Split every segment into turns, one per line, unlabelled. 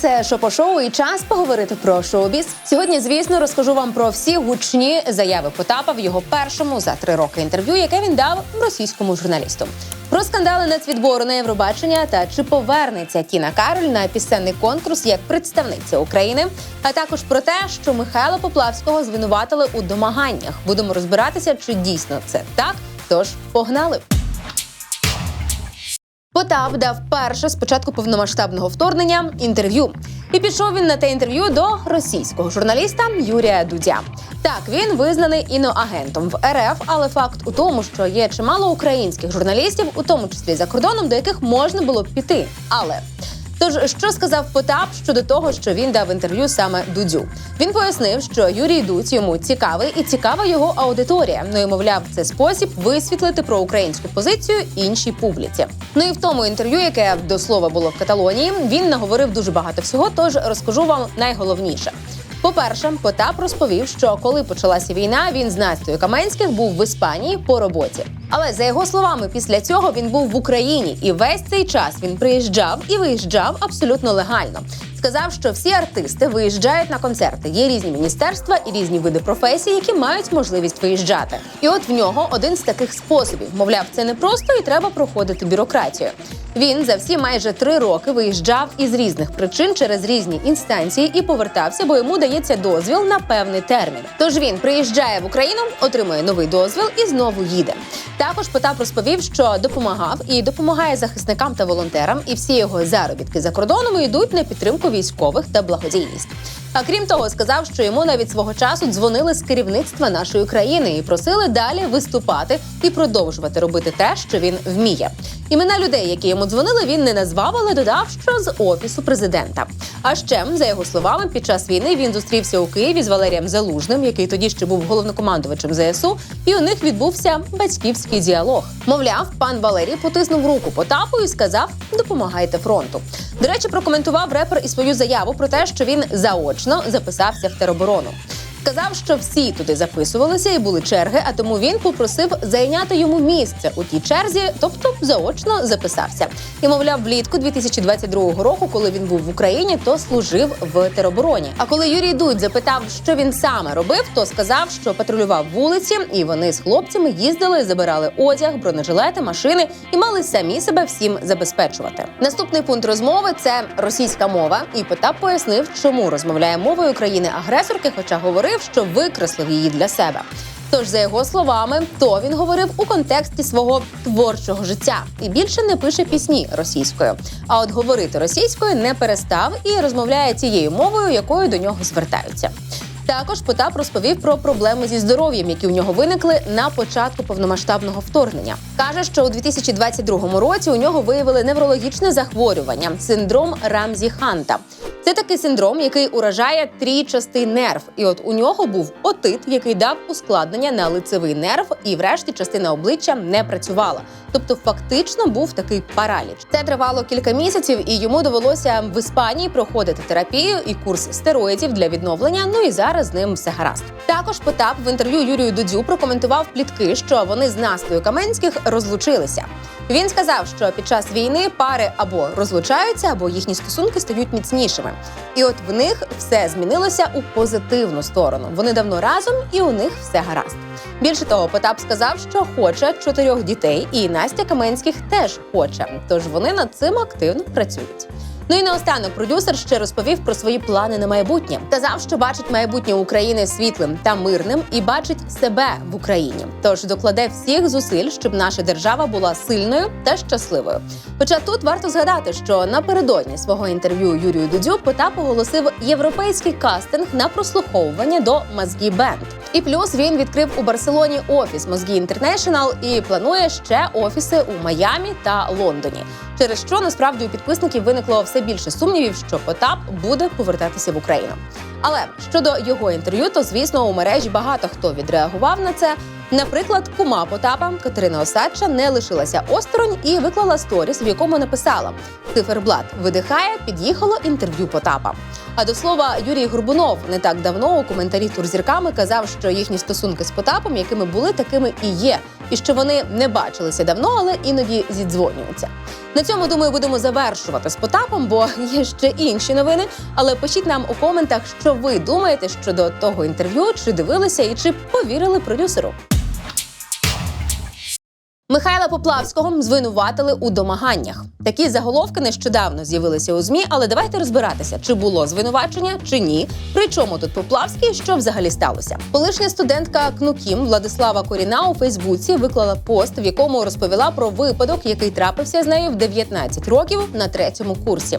Це Шопо-шоу і час поговорити про шоу-біз. Сьогодні, звісно, розкажу вам про всі гучні заяви Потапа в його першому за три роки інтерв'ю, яке він дав російському журналісту. Про скандали нацвідбору на Євробачення та чи повернеться Тіна Кароль на пісенний конкурс як представниця України, а також про те, що Михайла Поплавського звинуватили у домаганнях. Будемо розбиратися, чи дійсно це так. Тож погнали. Потап дав перше з початку повномасштабного вторгнення інтерв'ю. І пішов він на те інтерв'ю до російського журналіста Юрія Дудя. Так, він визнаний іноагентом в РФ, але факт у тому, що є чимало українських журналістів, у тому числі за кордоном, до яких можна було б піти. Але Тож, що сказав Потап щодо того, що він дав інтерв'ю саме Дудю? Він пояснив, що Юрій Дудь йому цікавий і цікава його аудиторія. Ну і мовляв, це спосіб висвітлити про українську позицію іншій публіці. Ну і в тому інтерв'ю, яке до слова було в Каталонії, він наговорив дуже багато всього. Тож розкажу вам найголовніше. По-перше, Потап розповів, що коли почалася війна, він з Настею Каменських був в Іспанії по роботі. Але за його словами, після цього він був в Україні, і весь цей час він приїжджав і виїжджав абсолютно легально. Сказав, що всі артисти виїжджають на концерти. Є різні міністерства і різні види професій, які мають можливість виїжджати. І от в нього один з таких способів. Мовляв, це не просто і треба проходити бюрократію. Він за всі майже три роки виїжджав із різних причин через різні інстанції і повертався, бо йому дається дозвіл на певний термін. Тож він приїжджає в Україну, отримує новий дозвіл і знову їде. Також Потап розповів, що допомагав і допомагає захисникам та волонтерам, і всі його заробітки за кордоном йдуть на підтримку військових та благодійність. А крім того, сказав, що йому навіть свого часу дзвонили з керівництва нашої країни і просили далі виступати і продовжувати робити те, що він вміє. Імена людей, які йому дзвонили, він не назвав, але додав, що з офісу президента. А ще за його словами, під час війни він зустрівся у Києві з Валерієм Залужним, який тоді ще був головнокомандувачем ЗСУ, і у них відбувся батьківський діалог. Мовляв, пан Валерій потиснув руку Потапу і сказав: допомагайте фронту. До речі, прокоментував репер і свою заяву про те, що він заочно записався в тероборону. Сказав, що всі туди записувалися і були черги, а тому він попросив зайняти йому місце у тій черзі, тобто заочно записався. І мовляв, влітку 2022 року, коли він був в Україні, то служив в теробороні. А коли Юрій Дудь запитав, що він саме робив, то сказав, що патрулював вулиці, і вони з хлопцями їздили, забирали одяг, бронежилети, машини і мали самі себе всім забезпечувати. Наступний пункт розмови це російська мова, і Потап пояснив, чому розмовляє мовою країни-агресорки, хоча говорив, що викреслив її для себе. Тож, за його словами, то він говорив у контексті свого творчого життя і більше не пише пісні російською. А от говорити російською не перестав і розмовляє тією мовою, якою до нього звертаються. Також Потап розповів про проблеми зі здоров'ям, які у нього виникли на початку повномасштабного вторгнення. каже, що у 2022 році у нього виявили неврологічне захворювання синдром Рамзі Ханта. Це такий синдром, який уражає трійчастий нерв. І от у нього був отит, який дав ускладнення на лицевий нерв, і врешті частина обличчя не працювала. Тобто, фактично був такий параліч. Це тривало кілька місяців, і йому довелося в Іспанії проходити терапію і курс стероїдів для відновлення. Ну і зараз з ним все гаразд. Також Потап в інтерв'ю Юрію Дудю прокоментував плітки, що вони з Настою Каменських розлучилися. Він сказав, що під час війни пари або розлучаються, або їхні стосунки стають міцнішими. І от в них все змінилося у позитивну сторону. Вони давно разом, і у них все гаразд. Більше того, Потап сказав, що хоче чотирьох дітей, і Настя Каменських теж хоче. Тож вони над цим активно працюють. Ну і наостанок продюсер ще розповів про свої плани на майбутнє. Казав, що бачить майбутнє України світлим та мирним і бачить себе в Україні. Тож докладе всіх зусиль, щоб наша держава була сильною та щасливою. Хоча тут варто згадати, що напередодні свого інтерв'ю Юрію Дудю Потап оголосив європейський кастинг на прослуховування до Мазгі Бенд. І плюс він відкрив у Барселоні офіс Мозгі Інтернешнл і планує ще офіси у Майамі та Лондоні. Через що насправді у підписників виникло все більше сумнівів, що Потап буде повертатися в Україну. Але щодо його інтерв'ю, то звісно у мережі багато хто відреагував на це. Наприклад, кума Потапа Катерина Осадча не лишилася осторонь і виклала сторіс, в якому написала: Циферблат видихає, під'їхало інтерв'ю Потапа. А до слова, Юрій Горбунов не так давно у коментарі турзірками казав, що їхні стосунки з Потапом, якими були, такими і є, і що вони не бачилися давно, але іноді зідзвонюються. На цьому думаю, будемо завершувати з Потапом, бо є ще інші новини. Але пишіть нам у коментах, що ви думаєте щодо того інтерв'ю, чи дивилися і чи повірили продюсеру. Михайла Поплавського звинуватили у домаганнях. Такі заголовки нещодавно з'явилися у змі, але давайте розбиратися, чи було звинувачення, чи ні. Причому тут Поплавський, що взагалі сталося. Колишня студентка КНУКІМ Владислава Коріна у Фейсбуці виклала пост, в якому розповіла про випадок, який трапився з нею в 19 років на третьому курсі.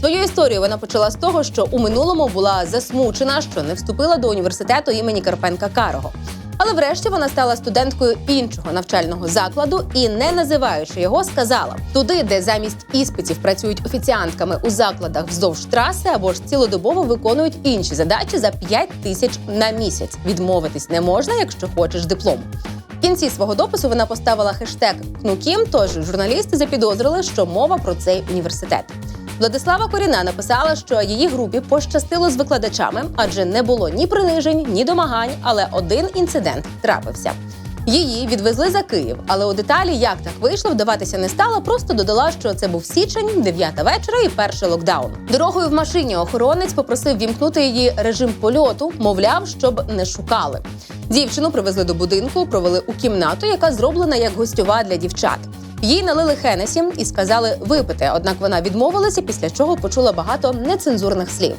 Свою історію вона почала з того, що у минулому була засмучена, що не вступила до університету імені Карпенка Карого. Але врешті вона стала студенткою іншого навчального закладу і, не називаючи його, сказала: туди, де замість іспитів працюють офіціантками у закладах вздовж траси або ж цілодобово виконують інші задачі за 5 тисяч на місяць. Відмовитись не можна, якщо хочеш диплом. В кінці свого допису вона поставила хештег КНУКІМ, тож журналісти запідозрили, що мова про цей університет. Владислава Коріна написала, що її групі пощастило з викладачами, адже не було ні принижень, ні домагань, але один інцидент трапився. Її відвезли за Київ, але у деталі, як так вийшло, вдаватися не стала. Просто додала, що це був січень, 9 вечора і перший локдаун. Дорогою в машині охоронець попросив вімкнути її режим польоту, мовляв, щоб не шукали. Дівчину привезли до будинку, провели у кімнату, яка зроблена як гостьова для дівчат. Їй налили Хенесі і сказали випити. Однак вона відмовилася, після чого почула багато нецензурних слів.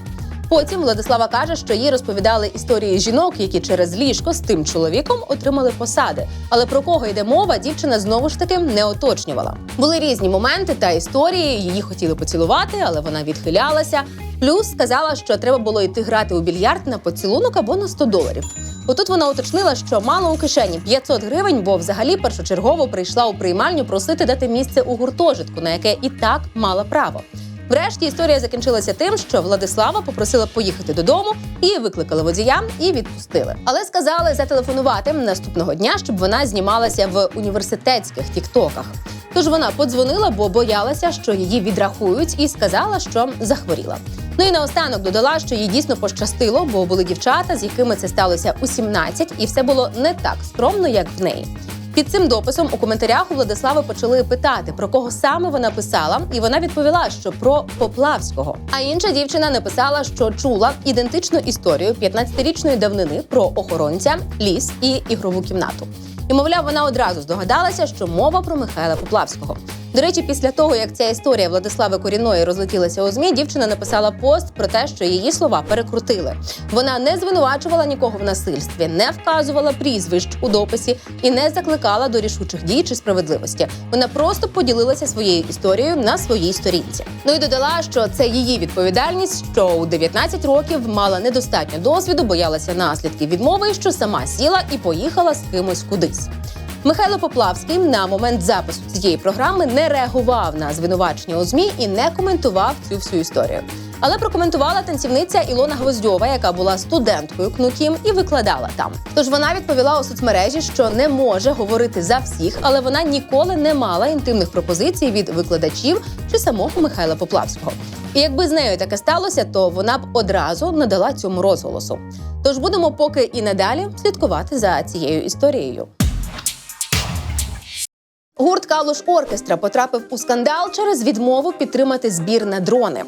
Потім Владислава каже, що їй розповідали історії жінок, які через ліжко з тим чоловіком отримали посади. Але про кого йде мова, дівчина знову ж таки не уточнювала. Були різні моменти та історії. Її хотіли поцілувати, але вона відхилялася. Плюс сказала, що треба було йти грати у більярд на поцілунок або на 100 доларів. Отут вона уточнила, що мала у кишені 500 гривень, бо взагалі першочергово прийшла у приймальню просити дати місце у гуртожитку, на яке і так мала право. Врешті історія закінчилася тим, що Владислава попросила поїхати додому і викликали водія і відпустили. Але сказали зателефонувати наступного дня, щоб вона знімалася в університетських тіктоках. Тож вона подзвонила, бо боялася, що її відрахують, і сказала, що захворіла. Ну і наостанок додала, що їй дійсно пощастило, бо були дівчата, з якими це сталося у 17, і все було не так скромно, як в неї. Під цим дописом у коментарях у Владислави почали питати, про кого саме вона писала, і вона відповіла, що про Поплавського. А інша дівчина написала, що чула ідентичну історію 15-річної давнини про охоронця, ліс і ігрову кімнату. І, мовляв, вона одразу здогадалася, що мова про Михайла Поплавського. До речі, після того, як ця історія Владислави Коріної розлетілася у змі, дівчина написала пост про те, що її слова перекрутили. Вона не звинувачувала нікого в насильстві, не вказувала прізвищ у дописі і не закликала до рішучих дій чи справедливості. Вона просто поділилася своєю історією на своїй сторінці. Ну і додала, що це її відповідальність, що у 19 років мала недостатньо досвіду, боялася наслідків відмови, що сама сіла і поїхала з кимось кудись. Михайло Поплавський на момент запису цієї програми не реагував на звинувачення у змі і не коментував цю всю історію. Але прокоментувала танцівниця Ілона Гвоздьова, яка була студенткою КНУКІМ і викладала там. Тож вона відповіла у соцмережі, що не може говорити за всіх, але вона ніколи не мала інтимних пропозицій від викладачів чи самого Михайла Поплавського. І якби з нею таке сталося, то вона б одразу надала цьому розголосу. Тож будемо поки і надалі слідкувати за цією історією. Гурт Калуш Оркестра потрапив у скандал через відмову підтримати збір на дрони.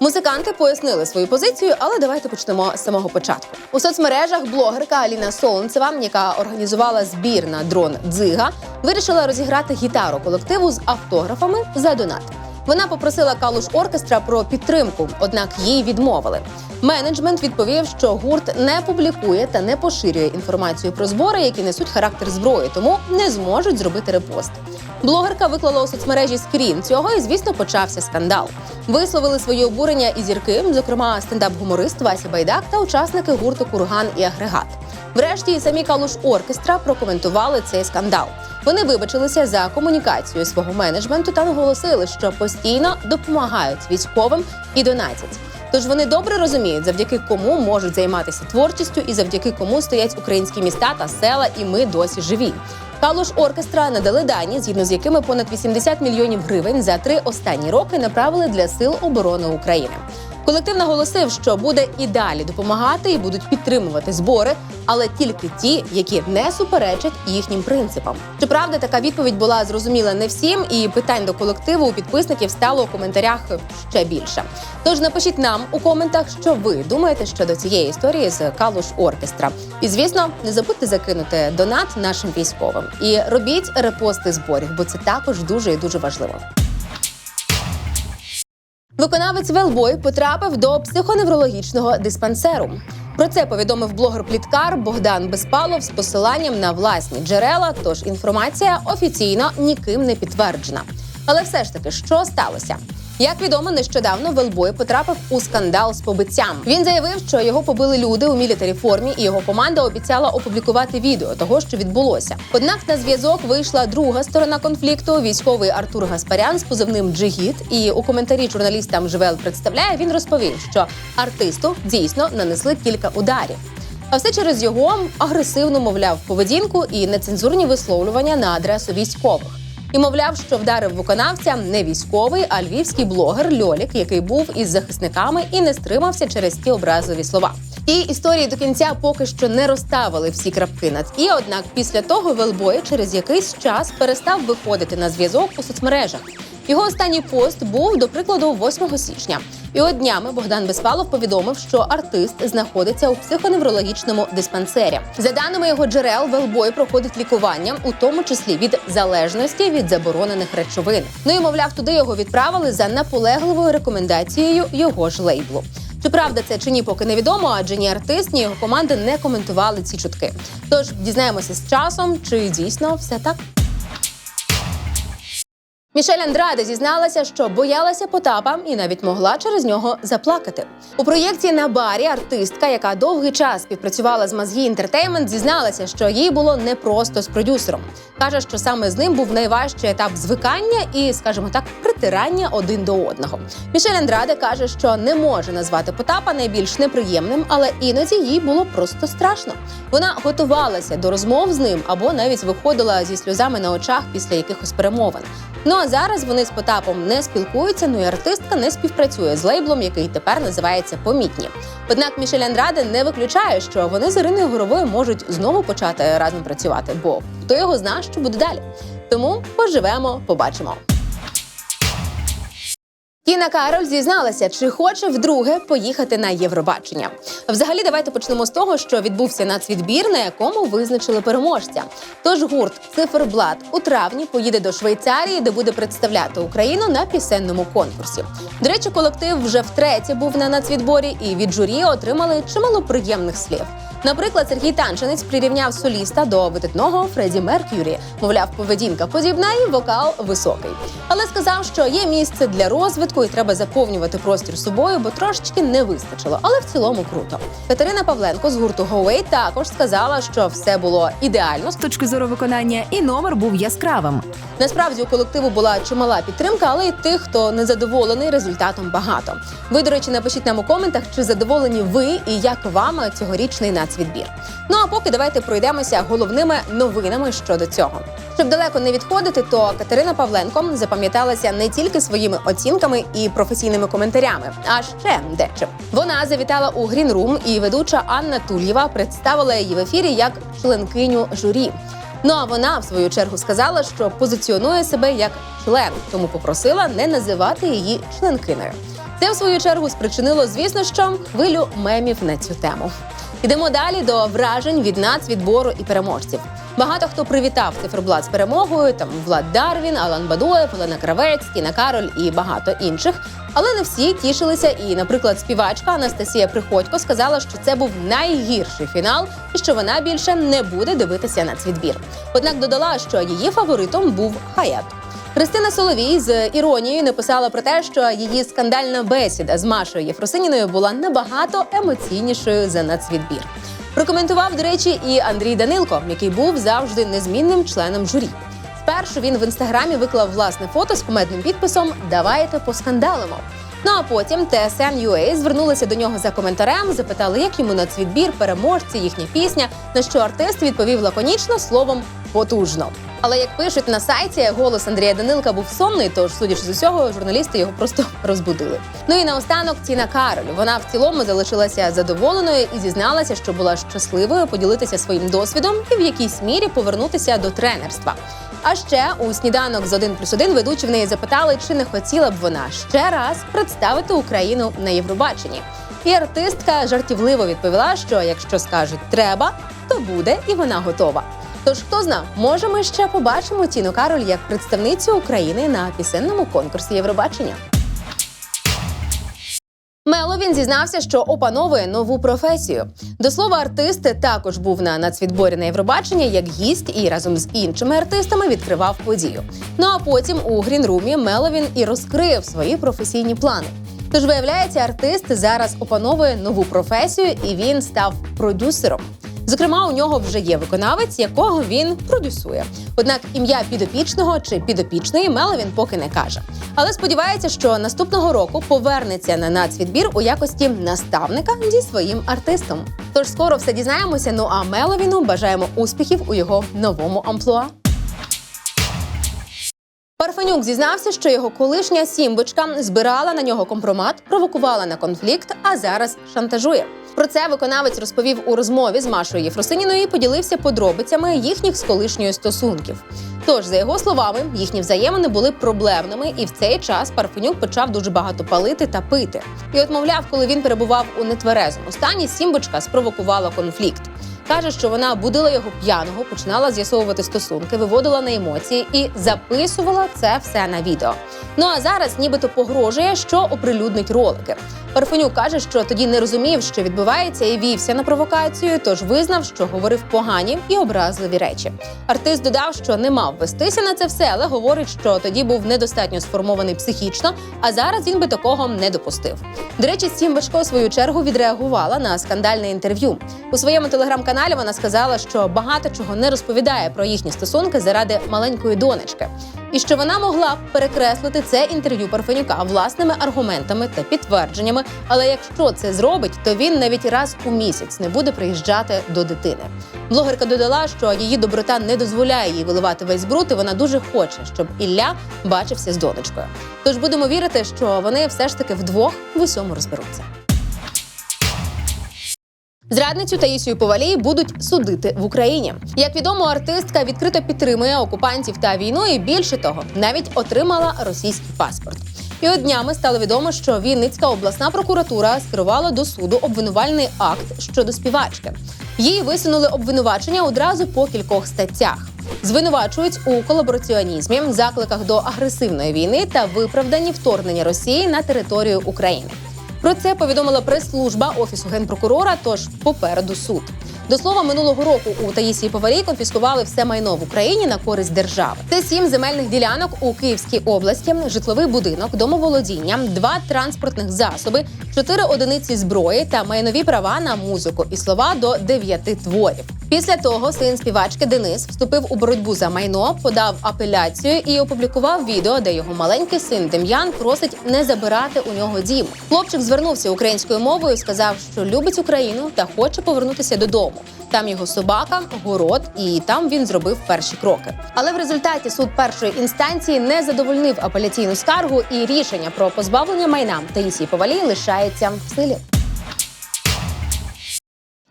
Музиканти пояснили свою позицію, але давайте почнемо з самого початку. У соцмережах блогерка Аліна Солонцева, яка організувала збір на дрон Дзига, вирішила розіграти гітару колективу з автографами за донат. Вона попросила Калуш Оркестра про підтримку, однак їй відмовили. Менеджмент відповів, що гурт не публікує та не поширює інформацію про збори, які несуть характер зброї, тому не зможуть зробити репост. Блогерка виклала у соцмережі скрін цього, і звісно почався скандал. Висловили своє обурення і зірки, зокрема стендап-гуморист Вася Байдак та учасники гурту Курган і Агрегат. Врешті самі Калуш Оркестра прокоментували цей скандал. Вони вибачилися за комунікацію свого менеджменту та наголосили, що постійно допомагають військовим і донатять. Тож вони добре розуміють, завдяки кому можуть займатися творчістю і завдяки кому стоять українські міста та села, і ми досі живі. Калуш оркестра надали дані, згідно з якими понад 80 мільйонів гривень за три останні роки направили для сил оборони України. Колектив наголосив, що буде і далі допомагати і будуть підтримувати збори, але тільки ті, які не суперечать їхнім принципам. Щоправда, така відповідь була зрозуміла не всім, і питань до колективу у підписників стало у коментарях ще більше. Тож напишіть нам у коментах, що ви думаєте щодо цієї історії з Калуш Оркестра. І звісно, не забудьте закинути донат нашим військовим і робіть репости зборів, бо це також дуже і дуже важливо. Виконавець Велбой потрапив до психоневрологічного диспансеру. Про це повідомив блогер Пліткар Богдан Безпалов з посиланням на власні джерела. Тож інформація офіційно ніким не підтверджена. Але все ж таки, що сталося? Як відомо, нещодавно Велбой потрапив у скандал з побиттям. Він заявив, що його побили люди у мілітарі формі, і його команда обіцяла опублікувати відео того, що відбулося. Однак на зв'язок вийшла друга сторона конфлікту. Військовий Артур Гаспарян з позивним Джигіт. І у коментарі журналістам Живел представляє. Він розповів, що артисту дійсно нанесли кілька ударів. А все через його агресивну, мовляв, поведінку і нецензурні висловлювання на адресу військових. І мовляв, що вдарив виконавця не військовий, а львівський блогер Льолік, який був із захисниками і не стримався через ті образливі слова. Ті історії до кінця поки що не розставили всі крапки над і. Однак після того Велбой через якийсь час перестав виходити на зв'язок у соцмережах. Його останній пост був, до прикладу, 8 січня. І от днями Богдан Безпалов повідомив, що артист знаходиться у психоневрологічному диспансері. За даними його джерел, Велбой проходить лікування, у тому числі від залежності від заборонених речовин. Ну і мовляв, туди його відправили за наполегливою рекомендацією його ж лейблу. Чи правда це чи ні, поки невідомо, адже ні артист, ні його команда не коментували ці чутки. Тож дізнаємося з часом, чи дійсно все так. Мішель Андраде зізналася, що боялася Потапа і навіть могла через нього заплакати. У проєкті на барі артистка, яка довгий час співпрацювала з Мазгі Інтертеймент, зізналася, що їй було непросто з продюсером. каже, що саме з ним був найважчий етап звикання і, скажімо так, притирання один до одного. Мішель Андраде каже, що не може назвати Потапа найбільш неприємним, але іноді їй було просто страшно. Вона готувалася до розмов з ним або навіть виходила зі сльозами на очах після якихось перемовин. Ну а зараз вони з Потапом не спілкуються. Ну і артистка не співпрацює з лейблом, який тепер називається Помітні. Однак Мішель Андраде не виключає, що вони з Іриною Горовою можуть знову почати разом працювати, бо хто його зна, що буде далі. Тому поживемо, побачимо. Тіна Кароль зізналася, чи хоче вдруге поїхати на Євробачення. Взагалі, давайте почнемо з того, що відбувся нацвідбір, на якому визначили переможця. Тож гурт Циферблат у травні поїде до Швейцарії, де буде представляти Україну на пісенному конкурсі. До речі, колектив вже втретє був на нацвідборі, і від журі отримали чимало приємних слів. Наприклад, Сергій Танчинець прирівняв соліста до видатного Фредді Мерк'юрі. Мовляв, поведінка подібна і вокал високий. Але сказав, що є місце для розвитку і треба заповнювати простір собою, бо трошечки не вистачило. Але в цілому круто. Катерина Павленко з гурту Гоуей також сказала, що все було ідеально
з точки зору виконання, і номер був яскравим.
Насправді у колективу була чимала підтримка, але й тих, хто не задоволений результатом, багато. Ви, до речі, напишіть нам у коментах, чи задоволені ви і як вам цьогорічний нацвідбір. Ну а поки давайте пройдемося головними новинами щодо цього. Щоб далеко не відходити, то Катерина Павленко запам'яталася не тільки своїми оцінками і професійними коментарями, а ще дечим. Вона завітала у Room і ведуча Анна Тульєва представила її в ефірі як членкиню журі. Ну а вона в свою чергу сказала, що позиціонує себе як член, тому попросила не називати її членкиною. Це в свою чергу спричинило, звісно, що хвилю мемів на цю тему. Йдемо далі до вражень від нацвідбору і переможців. Багато хто привітав циферблат з перемогою. Там Влад Дарвін, Алан Бадуєв, Олена Кравець, Тіна Кароль і багато інших. Але не всі тішилися. І, наприклад, співачка Анастасія Приходько сказала, що це був найгірший фінал і що вона більше не буде дивитися на цвідбір. Однак додала, що її фаворитом був Хаят. Христина Соловій з іронією написала про те, що її скандальна бесіда з Машою Єфросиніною була набагато емоційнішою за нацвідбір. Прокоментував, до речі, і Андрій Данилко, який був завжди незмінним членом журі. Спершу він в інстаграмі виклав власне фото з кумедним підписом Давайте поскандалимо. Ну а потім TSN.ua звернулися до нього за коментарем, запитали, як йому нацвідбір, переможці, їхня пісня. На що артист відповів лаконічно словом потужно. Але як пишуть на сайті, голос Андрія Данилка був сонний, тож, судячи з усього, журналісти його просто розбудили. Ну і наостанок Тіна Кароль. Вона в цілому залишилася задоволеною і зізналася, що була щасливою поділитися своїм досвідом і в якійсь мірі повернутися до тренерства. А ще у сніданок з 1 плюс 1 ведучі в неї запитали, чи не хотіла б вона ще раз представити Україну на Євробаченні. І артистка жартівливо відповіла, що якщо скажуть треба, то буде і вона готова. Тож хто зна, може, ми ще побачимо Тіну Кароль як представницю України на пісенному конкурсі Євробачення. Меловін зізнався, що опановує нову професію. До слова, артист також був на нацвідборі на Євробачення як гість і разом з іншими артистами відкривав подію. Ну а потім у Грінрумі Меловін і розкрив свої професійні плани. Тож виявляється, артист зараз опановує нову професію і він став продюсером. Зокрема, у нього вже є виконавець, якого він продюсує. Однак ім'я підопічного чи підопічної Меловін поки не каже. Але сподівається, що наступного року повернеться на нацвідбір у якості наставника зі своїм артистом. Тож скоро все дізнаємося. Ну а Меловіну бажаємо успіхів у його новому амплуа. Парфенюк зізнався, що його колишня сімбочка збирала на нього компромат, провокувала на конфлікт, а зараз шантажує. Про це виконавець розповів у розмові з Машою Єфросиніною і поділився подробицями їхніх з колишньою стосунків. Тож, за його словами, їхні взаємини були проблемними, і в цей час Парфенюк почав дуже багато палити та пити. І от, мовляв, коли він перебував у нетверезому стані, сімбочка спровокувала конфлікт. Каже, що вона будила його п'яного, починала з'ясовувати стосунки, виводила на емоції і записувала це все на відео. Ну а зараз нібито погрожує, що оприлюднить ролики. Парфенюк каже, що тоді не розумів, що відбувається, і вівся на провокацію, тож визнав, що говорив погані і образливі речі. Артист додав, що не мав вестися на це все, але говорить, що тоді був недостатньо сформований психічно, а зараз він би такого не допустив. До речі, Сімбашко у свою чергу відреагувала на скандальне інтерв'ю. У своєму телеграм-каналі вона сказала, що багато чого не розповідає про їхні стосунки заради маленької донечки, і що вона могла б перекреслити це інтерв'ю Парфенюка власними аргументами та підтвердженнями. Але якщо це зробить, то він навіть раз у місяць не буде приїжджати до дитини. Блогерка додала, що її доброта не дозволяє їй виливати весь бруд, і вона дуже хоче, щоб Ілля бачився з донечкою. Тож будемо вірити, що вони все ж таки вдвох в усьому розберуться. Зрадницю Таїсію Повалій будуть судити в Україні. Як відомо, артистка відкрито підтримує окупантів та війну, і більше того, навіть отримала російський паспорт. І от днями стало відомо, що Вінницька обласна прокуратура скерувала до суду обвинувальний акт щодо співачки. Їй висунули обвинувачення одразу по кількох статтях. Звинувачують у колабораціонізмі, закликах до агресивної війни та виправданні вторгнення Росії на територію України. Про це повідомила прес-служба офісу генпрокурора. Тож попереду суд. До слова, минулого року у Таїсії Повалій конфіскували все майно в Україні на користь держави. Це сім земельних ділянок у Київській області, житловий будинок, домоволодіння, два транспортних засоби, чотири одиниці зброї та майнові права на музику і слова до дев'яти творів. Після того син співачки Денис вступив у боротьбу за майно, подав апеляцію і опублікував відео, де його маленький син Дем'ян просить не забирати у нього дім. Хлопчик звернувся українською мовою, сказав, що любить Україну та хоче повернутися додому. Там його собака, город, і там він зробив перші кроки. Але в результаті суд першої інстанції не задовольнив апеляційну скаргу, і рішення про позбавлення майна Таїсії Повалій лишається в силі.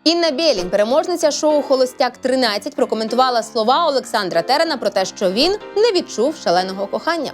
Інна Білінь, переможниця шоу Холостяк 13 прокоментувала слова Олександра Терена про те, що він не відчув шаленого кохання.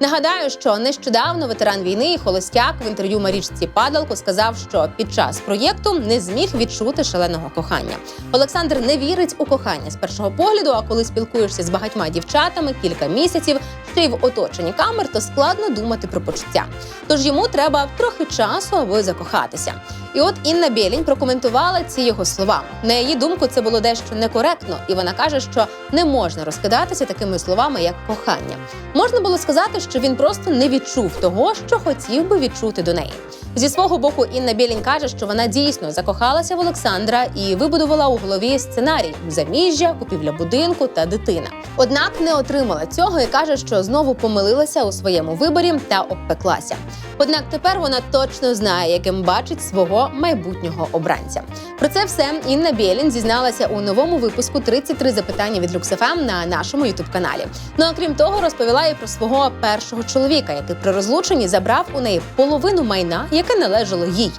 Нагадаю, що нещодавно ветеран війни і холостяк в інтерв'ю Марічці Падалко сказав, що під час проєкту не зміг відчути шаленого кохання. Олександр не вірить у кохання з першого погляду. А коли спілкуєшся з багатьма дівчатами кілька місяців, ще й в оточенні камер, то складно думати про почуття. Тож йому треба трохи часу, аби закохатися. І от Інна Білінь прокоментувала ці його слова. На її думку, це було дещо некоректно, і вона каже, що не можна розкидатися такими словами, як кохання. Можна було сказати, що він просто не відчув того, що хотів би відчути до неї. Зі свого боку, Інна Білінь каже, що вона дійсно закохалася в Олександра і вибудувала у голові сценарій заміжжя, купівля будинку та дитина. Однак не отримала цього і каже, що знову помилилася у своєму виборі та обпеклася. Однак тепер вона точно знає, яким бачить свого майбутнього обранця. Про це все Інна Білін зізналася у новому випуску «33 запитання від Люксефем на нашому ютуб каналі. Ну а крім того, розповіла і про свого першого чоловіка, який при розлученні забрав у неї половину майна, яке належало їй.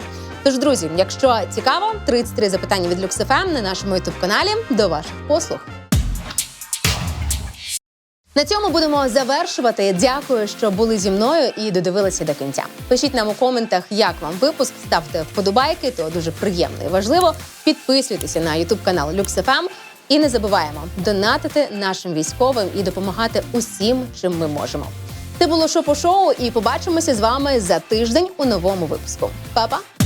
Тож, друзі, якщо цікаво, 33 запитання від Люксефем на нашому ютуб каналі до ваших послуг. На цьому будемо завершувати. Дякую, що були зі мною і додивилися до кінця. Пишіть нам у коментах, як вам випуск, ставте вподобайки, то дуже приємно і важливо. Підписуйтеся на ютуб канал LuxFM і не забуваємо донатити нашим військовим і допомагати усім, чим ми можемо. Це було шопо шоу, і побачимося з вами за тиждень у новому випуску. Па-па!